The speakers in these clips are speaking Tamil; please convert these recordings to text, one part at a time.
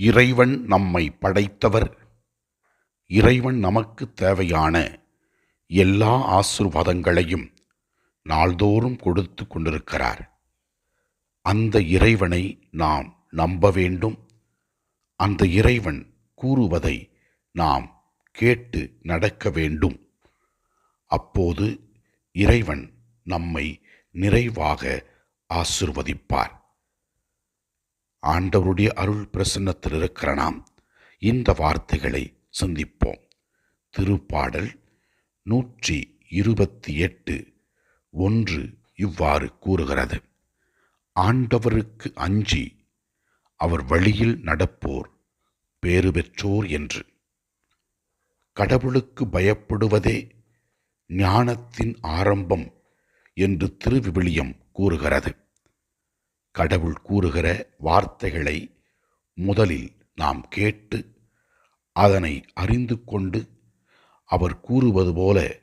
இறைவன் நம்மை படைத்தவர். இறைவன் நமக்கு தேவையான எல்லா ஆசிர்வாதங்களையும் நாள்தோறும் கொடுத்து கொண்டிருக்கிறார். அந்த இறைவனை நாம் நம்ப வேண்டும். அந்த இறைவன் கூறுவதை நாம் கேட்டு நடக்க வேண்டும். அப்போது இறைவன் நம்மை நிறைவாக ஆசிர்வதிப்பார். ஆண்டவருடைய அருள் பிரசன்னத்தில் இருக்கிற நாம் இந்த வார்த்தைகளை சிந்திப்போம். திருப்பாடல் நூற்றி இருபத்தி எட்டு ஒன்று இவ்வாறு கூறுகிறது. ஆண்டவருக்கு அஞ்சி அவர் வழியில் நடப்போர் பேறு பெற்றோர் என்று. கடவுளுக்கு பயப்படுவதே ஞானத்தின் ஆரம்பம் என்று திருவிவிலியம் கூறுகிறது. கடவுள் கூறுகிற வார்த்தைகளை முதலில் நாம் கேட்டு அதனை அறிந்து கொண்டு அவர் கூறுவது போல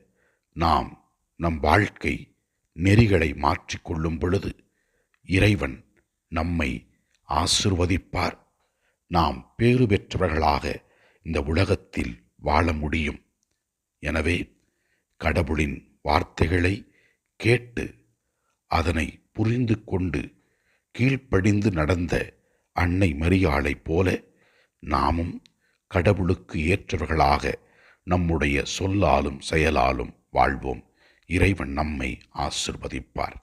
நாம் நம் வாழ்க்கை நெறிகளை மாற்றிக்கொள்ளும் பொழுது இறைவன் நம்மை ஆசிர்வதிப்பார். நாம் பேறு பெற்றவர்களாக இந்த உலகத்தில் வாழ முடியும். எனவே கடவுளின் வார்த்தைகளை கேட்டு அதனை புரிந்து கொண்டு கீழ்ப்படிந்து நடந்த அன்னை மரியாளைப் போல நாமும் கடவுளுக்கு ஏற்றவர்களாக நம்முடைய சொல்லாலும் செயலாலும் வாழ்வோம். இறைவன் நம்மை ஆசிர்வதிப்பார்.